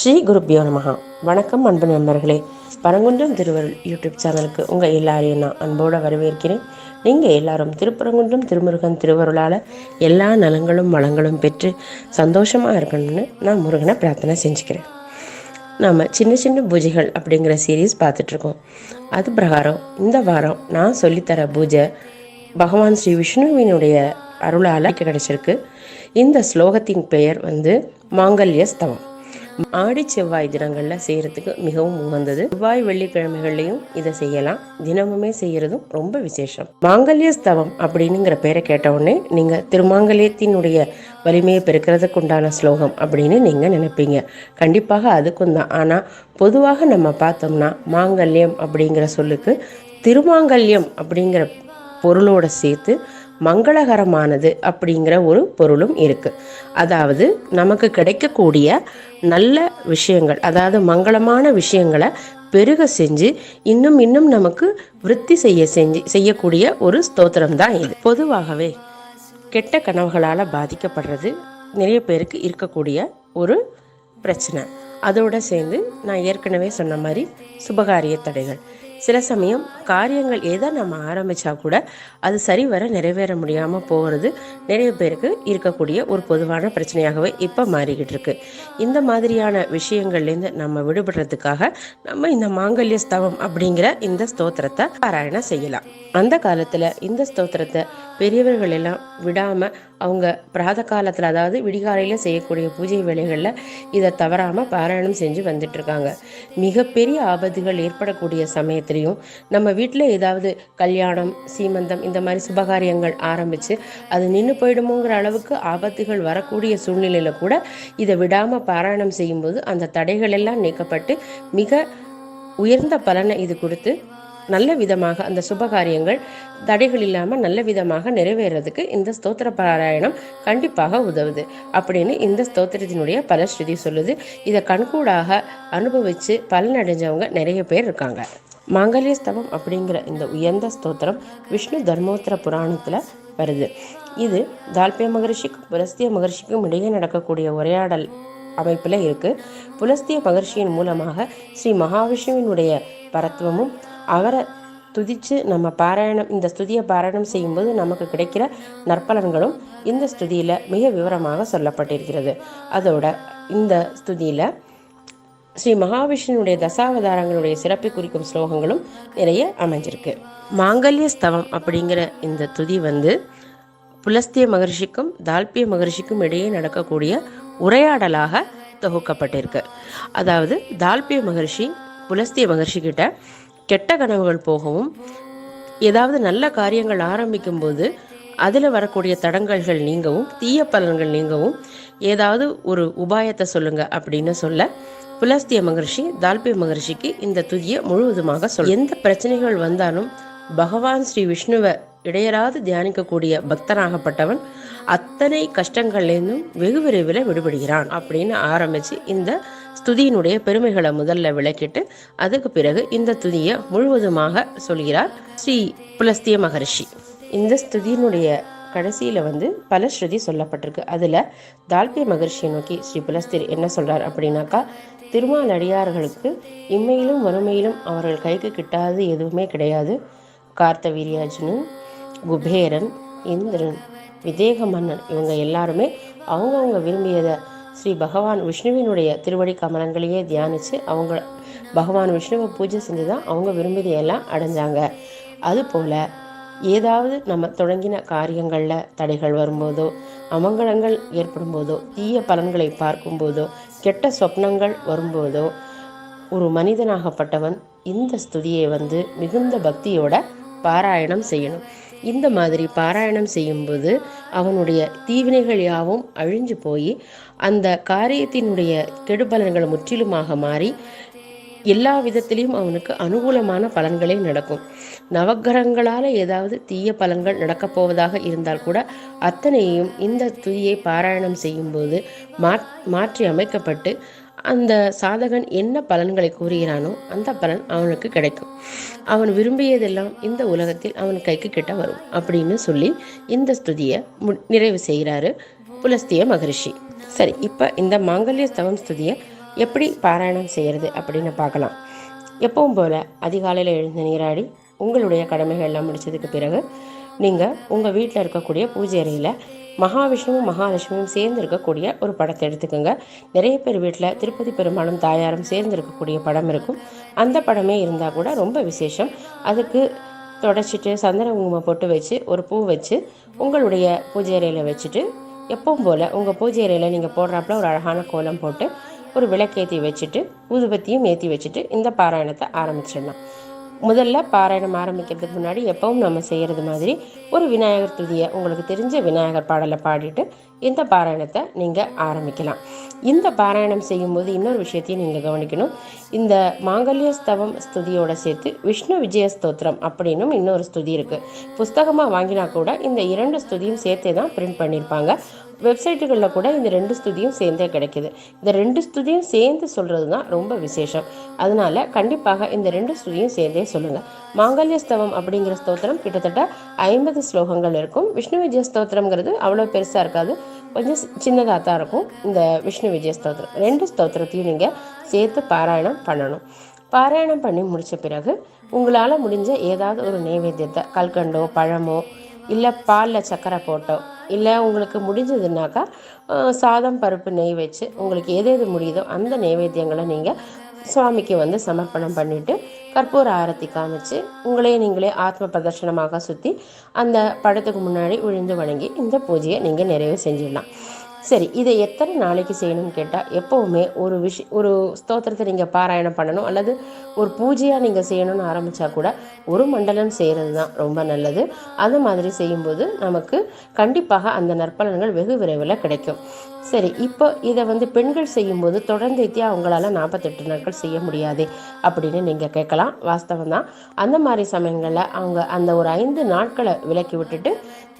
ஸ்ரீ குருப்பியோ நமகா வணக்கம் அன்பு நண்பர்களே. பரங்குன்றம் திருவருள் யூடியூப் சேனலுக்கு உங்கள் எல்லாரையும் நான் அன்போடு வரவேற்கிறேன். நீங்கள் எல்லாரும் திருப்பரங்குன்றம் திருமுருகன் திருவருளால் எல்லா நலங்களும் வளங்களும் பெற்று சந்தோஷமாக இருக்கணும்னு நான் முருகனை பிரார்த்தனை செஞ்சுக்கிறேன். நாம் சின்ன சின்ன பூஜைகள் அப்படிங்கிற சீரீஸ் பார்த்துட்ருக்கோம். அது பிரகாரம் இந்த வாரம் நான் சொல்லித்தர பூஜை பகவான் ஸ்ரீ விஷ்ணுவினுடைய அருளால் கிடைச்சிருக்கு. இந்த ஸ்லோகத்தின் பெயர் வந்து மாங்கல்ய ஸ்தவம். ஆடி செவ்வாய் தினங்களில் செய்கிறதுக்கு மிகவும் உகந்தது. செவ்வாய் வெள்ளிக்கிழமைகள்லையும் இதை செய்யலாம். தினமுமே செய்யறதும் ரொம்ப விசேஷம். மாங்கல்ய ஸ்தவம் அப்படின்னுங்கிற பேரை கேட்ட உடனே நீங்கள் திருமாங்கல்யத்தினுடைய வலிமையை பெருக்கிறதுக்கு உண்டான ஸ்லோகம் அப்படின்னு நீங்கள் நினைப்பீங்க. கண்டிப்பாக அதுக்கும் தான். ஆனால் பொதுவாக நம்ம பார்த்தோம்னா மாங்கல்யம் அப்படிங்கிற சொல்லுக்கு திருமாங்கல்யம் அப்படிங்கிற பொருளோட சேர்த்து மங்களகரமானது அப்படிங்கிற ஒரு பொருளும் இருக்கு. அதாவது நமக்கு கிடைக்கக்கூடிய நல்ல விஷயங்கள் அதாவது மங்களமான விஷயங்களை பெருக செஞ்சு இன்னும் இன்னும் நமக்கு விருத்தி செய்ய செஞ்சு செய்யக்கூடிய ஒரு ஸ்தோத்திரம் தான் இது. பொதுவாகவே கெட்ட கனவுகளால் பாதிக்கப்படுறது நிறைய பேருக்கு இருக்கக்கூடிய ஒரு பிரச்சனை. அதோடு சேர்ந்து நான் ஏற்கனவே சொன்ன மாதிரி சுபகாரிய தடைகள். சில சமயம் காரியங்கள் எதை நம்ம ஆரம்பித்தா கூட அது சரிவர நிறைவேற முடியாமல் போகிறது நிறைய பேருக்கு இருக்கக்கூடிய ஒரு பொதுவான பிரச்சனையாகவே இப்போ மாறிக்கிட்டு இருக்கு. இந்த மாதிரியான விஷயங்கள்லேருந்து நம்ம விடுபடுறதுக்காக நம்ம இந்த மாங்கல்ய ஸ்தவம் அப்படிங்கிற இந்த ஸ்தோத்திரத்தை பாராயணம் செய்யலாம். அந்த காலத்தில் இந்த ஸ்தோத்திரத்தை பெரியவர்கள் எல்லாம் விடாமல் அவங்க பிராத காலத்தில் அதாவது விடிகாலையில் செய்யக்கூடிய பூஜை வேலைகளில் இதை தவறாமல் பாராயணம் செஞ்சு வந்துட்டுருக்காங்க மிகப்பெரிய ஆபத்துகள் ஏற்படக்கூடிய சமயத்திலையும் நம்ம வீட்டில் ஏதாவது கல்யாணம் சீமந்தம் இந்த மாதிரி சுபகாரியங்கள் ஆரம்பித்து அது நின்று போயிடுமோங்கிற அளவுக்கு ஆபத்துகள் வரக்கூடிய சூழ்நிலையில் கூட இதை விடாமல் பாராயணம் செய்யும்போது அந்த தடைகள் எல்லாம் நீக்கப்பட்டு மிக உயர்ந்த பலனை இது கொடுத்து நல்ல விதமாக அந்த சுபகாரியங்கள் தடைகள் இல்லாமல் நல்ல விதமாக நிறைவேறதுக்கு இந்த ஸ்தோத்திர பாராயணம் கண்டிப்பாக உதவுது. அப்படின்னு இந்த ஸ்தோத்திரத்தினுடைய பலஸ்ருதி சொல்லுது. இதை கண்கூடாக அனுபவித்து பலனடைஞ்சவங்க நிறைய பேர் இருக்காங்க. மாங்கல்ய ஸ்தவம் அப்படிங்கிற இந்த உயர்ந்த ஸ்தோத்திரம் விஷ்ணு தர்மோத்தர புராணத்தில் வருது. இது தால்பிய மகர்ஷிக்கும் புலஸ்திய மகர்ஷிக்கும் இடையே நடக்கக்கூடிய உரையாடல் அமைப்பில் இருக்குது புலஸ்திய மகர்ஷியின் மூலமாக ஸ்ரீ மகாவிஷ்ணுவினுடைய பரத்துவமும் அவரை துதித்து நம்ம பாராயணம் இந்த ஸ்துதியை பாராயணம் செய்யும்போது நமக்கு கிடைக்கிற நற்பலன்களும் இந்த ஸ்துதியில் மிக விவரமாக சொல்லப்பட்டிருக்கிறது. அதோட இந்த ஸ்துதியில் ஸ்ரீ மகாவிஷ்ணுனுடைய தசாவதாரங்களுடைய சிறப்பை குறிக்கும் ஸ்லோகங்களும் நிறைய அமைஞ்சிருக்கு. மாங்கல்ய ஸ்தவம் அப்படிங்கிற இந்த துதி வந்து புலஸ்திய மகர்ஷிக்கும் தால்பிய மகர்ஷிக்கும் இடையே நடக்கக்கூடிய உரையாடலாக தொகுக்கப்பட்டிருக்கு. அதாவது தால்பிய மகர்ஷி புலஸ்திய மகர்ஷி கிட்ட கெட்ட கனவுகள் போகவும் ஏதாவது நல்ல காரியங்கள் ஆரம்பிக்கும் போது அதில் வரக்கூடிய தடங்கல்கள் நீங்கவும் தீய பலன்கள் நீங்கவும் ஏதாவது ஒரு உபாயத்தை சொல்லுங்க அப்படின்னு சொல்ல புலஸ்திய மகர்ஷி தால்பி மகர்ஷிக்கு இந்த துதியை முழுவதுமாக சொல் எந்த பிரச்சனைகள் வந்தாலும் பகவான் ஸ்ரீ விஷ்ணுவை இடையராது தியானிக்கக்கூடிய பக்தனாகப்பட்டவன் அத்தனை கஷ்டங்கள்லேருந்தும் வெகு விரைவில் விடுபடுகிறான் அப்படின்னு ஆரம்பித்து இந்த ஸ்துதியினுடைய பெருமைகளை முதல்ல விளக்கிட்டு அதுக்கு பிறகு இந்த துதியை முழுவதுமாக சொல்கிறார் ஸ்ரீ புலஸ்திய மகர்ஷி. இந்த ஸ்துதியினுடைய கடைசியில் வந்து பல ஸ்ருதி சொல்லப்பட்டிருக்கு. அதில் தால்பிய மகர்ஷியை நோக்கி ஸ்ரீ புலஸ்திர் என்ன சொல்கிறார் அப்படின்னாக்கா திருமால் அடியார்களுக்கு இம்மையிலும் வறுமையிலும் அவர்கள் கைக்கு கிட்டாதது எதுவுமே கிடையாது. கார்த்தவீரியாஜனு குபேரன் இந்திரன் விதேக மன்னன். இவங்க எல்லாருமே அவங்கவுங்க விரும்பியதை ஸ்ரீ பகவான் விஷ்ணுவினுடைய திருவடி கமலங்களையே தியானித்து அவங்க பகவான் விஷ்ணுவை பூஜை செஞ்சு தான் அவங்க விரும்பியதையெல்லாம் அடைஞ்சாங்க. அதுபோல் ஏதாவது நம்ம தொடங்கின காரியங்களில் தடைகள் வரும்போதோ அமங்கலங்கள் ஏற்படும் போதோ தீய பலன்களை பார்க்கும்போதோ கெட்ட சொப்னங்கள் வரும்போதோ ஒரு மனிதனாகப்பட்டவன் இந்த ஸ்துதியை வந்து மிகுந்த பக்தியோட பாராயணம் செய்யணும். இந்த மாதிரி பாராயணம் செய்யும்போது அவனுடைய தீவினைகள் யாவும் அழிஞ்சு போய் அந்த காரியத்தினுடைய கெடுபலன்கள் முற்றிலுமாக மாறி எல்லா விதத்திலையும் அவனுக்கு அனுகூலமான பலன்களே நடக்கும். நவகிரகங்களால் ஏதாவது தீய பலன்கள் நடக்கப் போவதாக இருந்தால் கூட அத்தனையும் இந்த துதியை பாராயணம் செய்யும்போது மாற்றி அமைக்கப்பட்டு அந்த சாதகன் என்ன பலன்களை கூறுகிறானோ அந்த பலன் அவனுக்கு கிடைக்கும். அவன் விரும்பியதெல்லாம் இந்த உலகத்தில் அவன் கைக்கு கிட்ட வரும் அப்படின்னு சொல்லி இந்த ஸ்துதியை நிறைவு செய்கிறாரு புலஸ்திய மகரிஷி. சரி இப்போ இந்த மாங்கல்ய ஸ்தவம் ஸ்துதியை எப்படி பாராயணம் செய்கிறது அப்படின்னு பார்க்கலாம். எப்பவும் போல் அதிகாலையில் எழுந்து நீராடி உங்களுடைய கடமைகள் எல்லாம் முடித்ததுக்கு பிறகு நீங்கள் உங்கள் வீட்டில் இருக்கக்கூடிய பூஜை அறையில் மகாவிஷ்ணுவும் மகாலட்சுமியும் சேர்ந்து இருக்கக்கூடிய ஒரு படத்தை எடுத்துக்கோங்க. நிறைய பேர் வீட்டில் திருப்பதி பெருமாளும் தாயாரும் சேர்ந்து இருக்கக்கூடிய படம் இருக்கும். அந்த படமே இருந்தால் கூட ரொம்ப விசேஷம். அதுக்கு தொடச்சிட்டு சந்தன குங்குமம் போட்டு வச்சு ஒரு பூ வச்சு உங்களுடைய பூஜை அறையில் வச்சுட்டு எப்பவும் போல் உங்கள் பூஜை அறையில் நீங்கள் போடுறாப்புல ஒரு அழகான கோலம் போட்டு ஒரு விளக்கேற்றி வச்சுட்டு ஊதுபத்தியும் ஏற்றி வச்சுட்டு இந்த பாராயணத்தை ஆரம்பிச்சிடலாம். முதல்ல பாராயணம் ஆரம்பிக்கிறதுக்கு முன்னாடி எப்பவும் நம்ம செய்கிறது மாதிரி ஒரு விநாயகர் துதியை உங்களுக்கு தெரிஞ்ச விநாயகர் பாடலை பாடிட்டு இந்த பாராயணத்தை நீங்கள் ஆரம்பிக்கலாம். இந்த பாராயணம் செய்யும்போது இன்னொரு விஷயத்தையும் நீங்கள் கவனிக்கணும். இந்த மாங்கல்ய ஸ்தவம் ஸ்துதியோட சேர்த்து விஷ்ணு விஜய ஸ்தோத்திரம் அப்படின்னும் இன்னொரு ஸ்துதி இருக்குது புஸ்தகமாக வாங்கினா கூட இந்த இரண்டு ஸ்துதியும் சேர்த்தே தான் பிரிண்ட் பண்ணியிருப்பாங்க வெப்சைட்டுகளில் கூட இந்த ரெண்டு ஸ்துதியும் சேர்ந்தே கிடைக்கிது. இந்த ரெண்டு ஸ்துதியும் சேர்ந்து சொல்கிறது தான் ரொம்ப விசேஷம். அதனால கண்டிப்பாக இந்த ரெண்டு ஸ்துதியும் சேர்ந்தே சொல்லுங்கள் மாங்கல்ய ஸ்தவம் அப்படிங்கிற ஸ்தோத்திரம் கிட்டத்தட்ட ஐம்பது ஸ்லோகங்கள் இருக்கும். விஷ்ணு விஜய ஸ்தோத்திரங்கிறது அவ்வளோ பெருசாக இருக்காது. கொஞ்சம் சின்னதாக தான் இருக்கும். இந்த விஷ்ணு விஜய ஸ்தோத்திரம். ரெண்டு ஸ்தோத்திரத்தையும் நீங்கள் சேர்த்து பாராயணம் பண்ணணும். பாராயணம் பண்ணி முடித்த பிறகு உங்களால் முடிஞ்ச ஏதாவது ஒரு நைவேத்தியத்தை கல்கண்டோ பழமோ இல்லை பாலில் சர்க்கரை போட்டோ இல்லை உங்களுக்கு முடிஞ்சதுனாக்கா சாதம் பருப்பு நெய் வச்சு உங்களுக்கு எது எது முடியுதோ அந்த நைவேத்தியங்களை நீங்கள் சுவாமிக்கு வந்து சமர்ப்பணம் பண்ணிவிட்டு கற்பூர ஆரத்தி காமிச்சு உங்களே நீங்களே ஆத்ம பிரதர்ஷனமாக சுற்றி அந்த படத்துக்கு முன்னாடி விழுந்து வணங்கி இந்த பூஜையை நீங்கள் நிறைவு செஞ்சிடலாம். சரி இதை எத்தனை நாளைக்கு செய்யணும்னு கேட்டால் எப்போவுமே ஒரு விஷ ஒரு ஸ்தோத்திரத்தை நீங்கள் பாராயணம் பண்ணணும் அல்லது ஒரு பூஜையாக நீங்கள் செய்யணும்னு ஆரம்பித்தா கூட ஒரு மண்டலம் செய்கிறது தான் ரொம்ப நல்லது. அந்த மாதிரி செய்யும்போது நமக்கு கண்டிப்பாக அந்த நற்பலன்கள் வெகு விரைவில் கிடைக்கும். சரி இப்போ இதை வந்து பெண்கள் செய்யும்போது தொடர்ந்து எத்தியா அவங்களால நாற்பத்தெட்டு நாட்கள் செய்ய முடியாது அப்படின்னு நீங்கள் கேட்கலாம் வாஸ்தவம் தான். அந்த மாதிரி சமயங்களில் அவங்க அந்த ஒரு ஐந்து நாட்களை விலக்கி விட்டுட்டு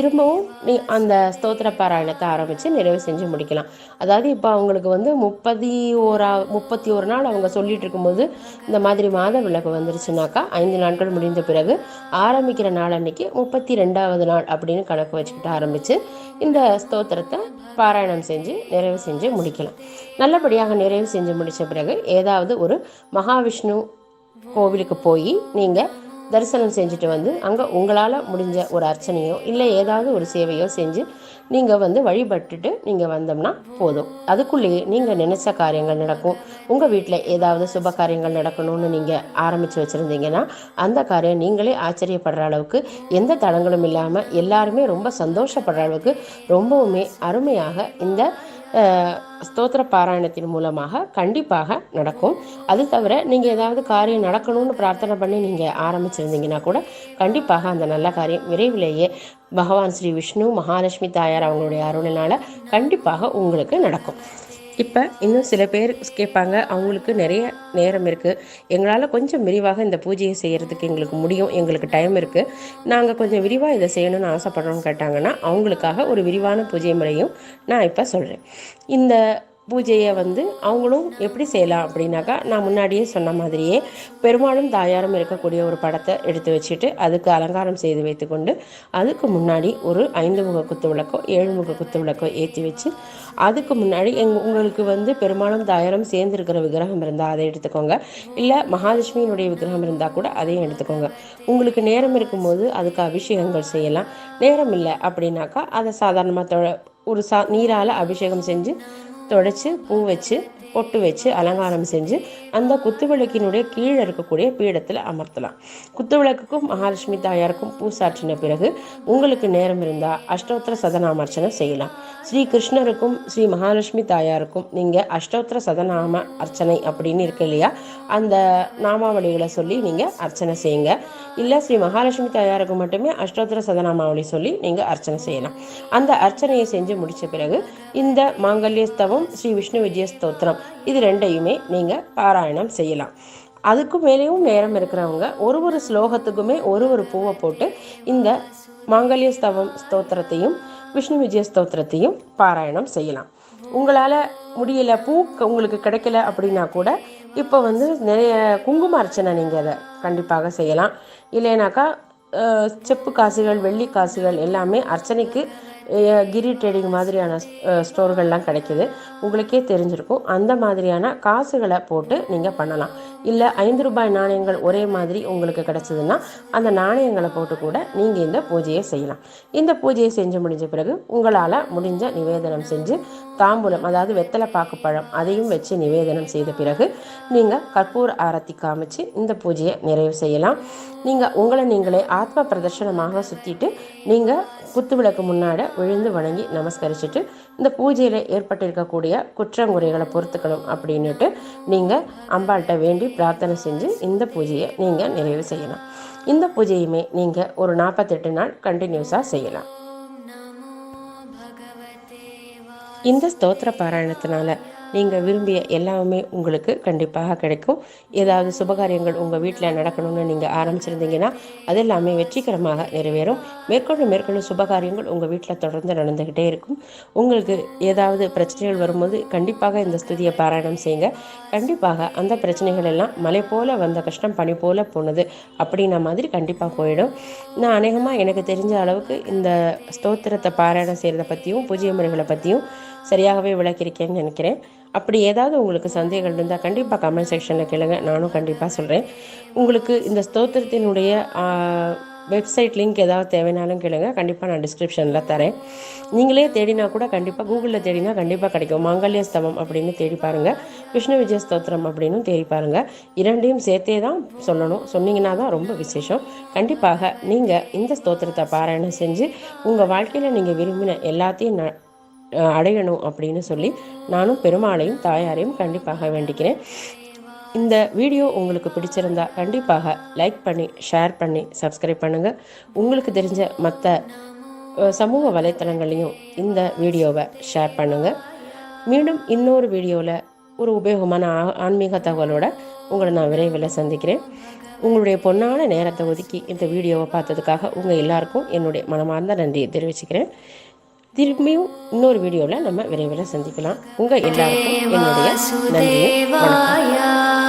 திரும்பவும் நீ அந்த ஸ்தோத்திர பாராயணத்தை ஆரம்பித்து நிறைவு செஞ்சு முடிக்கலாம். அதாவது இப்போ அவங்களுக்கு வந்து முப்பத்தி ஓரா முப்பத்தி ஒரு நாள் அவங்க சொல்லிட்டு இருக்கும்போது இந்த மாதிரி மாத விளக்கு வந்துருச்சுனாக்கா ஐந்து நாட்கள் முடிந்த பிறகு ஆரம்பிக்கிற நாள் அன்னைக்கு முப்பத்தி ரெண்டாவது நாள் அப்படின்னு கணக்கு வச்சுக்கிட்டு ஆரம்பித்து இந்த ஸ்தோத்திரத்தை பாராயணம் செஞ்சு நிறைவு செஞ்சு முடிக்கலாம். நல்லபடியாக நிறைவு செஞ்சு முடித்த பிறகு ஏதாவது ஒரு மகாவிஷ்ணு கோவிலுக்கு போய் நீங்கள் தரிசனம் செஞ்சுட்டு வந்து அங்கே உங்களால் முடிஞ்ச ஒரு அர்ச்சனையோ இல்லை ஏதாவது ஒரு சேவையோ செஞ்சு நீங்கள் வந்து வழிபட்டுட்டு நீங்கள் வந்தோம்னா போதும். அதுக்குள்ளேயே நீங்கள் நினச்ச காரியங்கள் நடக்கும். உங்கள் வீட்டில் ஏதாவது சுப காரியங்கள் நடக்கணும்னு நீங்கள் ஆரம்பித்து வச்சுருந்தீங்கன்னா அந்த காரியம் நீங்களே ஆச்சரியப்படுற அளவுக்கு எந்த தடங்களும் இல்லாமல் எல்லாருமே ரொம்ப சந்தோஷப்படுற அளவுக்கு ரொம்பவுமே அருமையாக இந்த ஸ்தோத்திர பாராயணத்தின் மூலமாக கண்டிப்பாக நடக்கும். அது தவிர நீங்கள் ஏதாவது காரியம் நடக்கணும்னு பிரார்த்தனை பண்ணி நீங்கள் ஆரம்பிச்சிருந்தீங்கன்னா கூட கண்டிப்பாக அந்த நல்ல காரியம் விரைவிலேயே பகவான் ஸ்ரீ விஷ்ணு மகாலட்சுமி தாயார் அவங்களுடைய அருளினால் கண்டிப்பாக உங்களுக்கு நடக்கும். இப்போ இன்னும் சில பேர் கேட்பாங்க அவங்களுக்கு நிறைய நேரம் இருக்குது எங்களால் கொஞ்சம் விரிவாக இந்த பூஜையை செய்கிறதுக்கு எங்களுக்கு முடியும் எங்களுக்கு டைம் இருக்குது நாங்கள் கொஞ்சம் விரிவாக இதை செய்யணும்னு ஆசைப்படுறோம்னு கேட்டாங்கன்னா அவங்களுக்காக ஒரு விரிவான பூஜை முறையும் நான் இப்போ சொல்கிறேன் இந்த பூஜையை வந்து அவங்களும் எப்படி செய்யலாம் அப்படின்னாக்கா நான் முன்னாடியே சொன்ன மாதிரியே பெருமாளும் தாயாரும் இருக்கக்கூடிய ஒரு படத்தை எடுத்து வச்சுட்டு அதுக்கு அலங்காரம் செய்து வைத்துக்கொண்டு அதுக்கு முன்னாடி ஒரு ஐந்து முக குத்து விளக்கோ ஏழு முக குத்து விளக்கோ ஏற்றி வச்சு அதுக்கு முன்னாடி எங் உங்களுக்கு வந்து பெருமாளும் தாயாரும் சேர்ந்துருக்கிற விக்கிரகம் இருந்தால் அதை எடுத்துக்கோங்க. இல்லை மகாலட்சுமியினுடைய விக்கிரகம் இருந்தால் கூட அதையும் எடுத்துக்கோங்க. உங்களுக்கு நேரம் இருக்கும்போது அதுக்கு அபிஷேகங்கள் செய்யலாம். நேரம் இல்லை அப்படின்னாக்கா அதை சாதாரணமாக ஒரு சா நீரால் அபிஷேகம் செஞ்சு தொடச்சி பூ வச்சு பொட்டு வச்சு அலங்காரம் செஞ்சு அந்த குத்துவிளக்கினுடைய கீழே இருக்கக்கூடிய பீடத்தில் அமர்த்தலாம். குத்துவிளக்குக்கும் மகாலட்சுமி தாயாருக்கும் பூசாற்றின பிறகு உங்களுக்கு நேரம் இருந்தால் அஷ்டோத்திர சதநாமர்ச்சனை செய்யலாம். ஸ்ரீ கிருஷ்ணருக்கும் ஸ்ரீ மகாலட்சுமி தாயாருக்கும் நீங்கள் அஷ்டோத்திர சதநாம அர்ச்சனை அப்படின்னு இருக்கு இல்லையா? அந்த நாமாவளிகளை சொல்லி நீங்கள் அர்ச்சனை செய்யுங்க. இல்லை ஸ்ரீ மகாலட்சுமி தாயாருக்கு மட்டுமே அஷ்டோத்திர சதநாமாவளி சொல்லி நீங்கள் அர்ச்சனை செய்யலாம். அந்த அர்ச்சனையை செஞ்சு முடித்த பிறகு இந்த மாங்கல்யஸ்தவம் ஸ்ரீ விஷ்ணு விஜய ஸ்தோத்திரம் இது ரெண்டையுமே நீங்கள் பாராயணம் செய்யலாம். அதுக்கு மேலேயும் நேரம் இருக்கிறவங்க ஒரு ஒரு ஸ்லோகத்துக்குமே ஒரு ஒரு பூவை போட்டு இந்த மாங்கல்ய ஸ்தவம் ஸ்தோத்திரத்தையும் விஷ்ணு விஜய ஸ்தோத்திரத்தையும் பாராயணம் செய்யலாம். உங்களால் முடியல பூ உங்களுக்கு கிடைக்கல அப்படின்னா கூட இப்போ வந்து நிறைய குங்கும அர்ச்சனை நீங்கள் அதை கண்டிப்பாக செய்யலாம். இல்லைனாக்கா செப்பு காசுகள் வெள்ளி காசுகள் எல்லாமே அர்ச்சனைக்கு கிரி ட்ரேடிங் மாதிரியான ஸ்டோர்கள்லாம் கிடைக்குது. உங்களுக்கே தெரிஞ்சிருக்கும். அந்த மாதிரியான காசுகளை போட்டு நீங்கள் பண்ணலாம். இல்லை ஐந்து ரூபாய் நாணயங்கள் ஒரே மாதிரி உங்களுக்கு கிடைச்சதுன்னா அந்த நாணயங்களை போட்டு கூட நீங்கள் இந்த பூஜையை செய்யலாம். இந்த பூஜையை செஞ்சு முடிஞ்ச பிறகு உங்களால் முடிஞ்ச நிவேதனம் செஞ்சு தாம்பூலம் அதாவது வெத்தலை பாக்கு பழம் அதையும் வச்சு நிவேதனம் செய்த பிறகு நீங்கள் கற்பூர ஆரத்தி காமிச்சு இந்த பூஜையை நிறைவு செய்யலாம். நீங்கள் உங்களை நீங்களே ஆத்ம பிரதர்ஷனமாக சுற்றிட்டு நீங்கள் குத்து விளக்கு முன்னாடி விழுந்து வணங்கி நமஸ்கரிச்சுட்டு இந்த பூஜையில் ஏற்பட்டிருக்கக்கூடிய குற்றங்குறைகளை பொறுத்துக்கணும் அப்படின்னுட்டு நீங்கள் அம்பாள்கிட்ட வேண்டி பிரார்த்தனை செஞ்சு இந்த பூஜையை நீங்கள் நிறைவு செய்யலாம். இந்த பூஜையுமே நீங்கள் ஒரு நாற்பத்தெட்டு நாள் கண்டினியூஸாக செய்யலாம். இந்த ஸ்தோத்திர பாராயணத்தினால நீங்கள் விரும்பிய எல்லாமே உங்களுக்கு கண்டிப்பாக கிடைக்கும். ஏதாவது சுபகாரியங்கள் உங்கள் வீட்டில் நடக்கணும்னு நீங்கள் ஆரம்பிச்சிருந்தீங்கன்னா அது எல்லாமே வெற்றிகரமாக நிறைவேறும். மேற்கொண்டு மேற்கொண்டு சுபகாரியங்கள் உங்கள் வீட்டில் தொடர்ந்து நடந்துக்கிட்டே இருக்கும். உங்களுக்கு ஏதாவது பிரச்சனைகள் வரும்போது கண்டிப்பாக இந்த ஸ்துதியை பாராயணம் செய்யுங்க. கண்டிப்பாக அந்த பிரச்சனைகள் எல்லாம் மலை போல் வந்த கஷ்டம் பனி போல் போனது அப்படின்ன மாதிரி கண்டிப்பாக போயிடும். நான் அநேகமாக எனக்கு தெரிஞ்ச அளவுக்கு இந்த ஸ்தோத்திரத்தை பாராயணம் செய்கிறத பற்றியும் பூஜ்ய முறைகளை பற்றியும் சரியாகவே விளக்கியிருக்கேன்னு நினைக்கிறேன். அப்படி ஏதாவது உங்களுக்கு சந்தேகங்கள் இருந்தால் கண்டிப்பாக கமெண்ட் செக்ஷனில் கேளுங்க. நானும் கண்டிப்பாக சொல்கிறேன் உங்களுக்கு இந்த ஸ்தோத்திரத்தினுடைய வெப்சைட் லிங்க் ஏதாவது தேவைனாலும் கேளுங்க. கண்டிப்பாக நான் டிஸ்கிரிப்ஷனில் தரேன். நீங்களே தேடினா கூட கண்டிப்பாக கூகுளில் தேடினா கண்டிப்பாக கிடைக்கும். மாங்கல்ய ஸ்தவம் அப்படின்னு தேடி பாருங்கள் விஷ்ணு விஜய ஸ்தோத்திரம் அப்படின்னு தேடி பாருங்கள் இரண்டையும் சேர்த்தே தான் சொல்லணும். சொன்னீங்கன்னா தான் ரொம்ப விசேஷம். கண்டிப்பாக நீங்கள் இந்த ஸ்தோத்திரத்தை பாராயணம் செஞ்சு உங்கள் வாழ்க்கையில் நீங்கள் விரும்பின எல்லாத்தையும் ந அடையணும் அப்படின்னு சொல்லி நானும் பெருமாளையும் தாயாரையும் கண்டிப்பாக வேண்டிக்கிறேன். இந்த வீடியோ உங்களுக்கு பிடிச்சிருந்தா கண்டிப்பாக லைக் பண்ணி ஷேர் பண்ணி சப்ஸ்கிரைப் பண்ணுங்கள் உங்களுக்கு தெரிஞ்ச மற்ற சமூக வலைத்தளங்களையும் இந்த வீடியோவை ஷேர் பண்ணுங்கள் மீண்டும் இன்னொரு வீடியோவில் ஒரு உபயோகமான ஆ- ஆன்மீக தகவலோட உங்களை நான் விரைவில் சந்திக்கிறேன். உங்களுடைய பொன்னான நேரத்தை ஒதுக்கி இந்த வீடியோவை பார்த்ததுக்காக உங்கள் எல்லாருக்கும் என்னுடைய மனமார்ந்த நன்றியை தெரிவிச்சுக்கிறேன். திரும்பியும் இன்னொரு வீடியோவில் நம்ம விரைவில் சந்திக்கலாம். உங்கள் எல்லாருக்கும் என்னுடைய நன்றி வணக்கம்.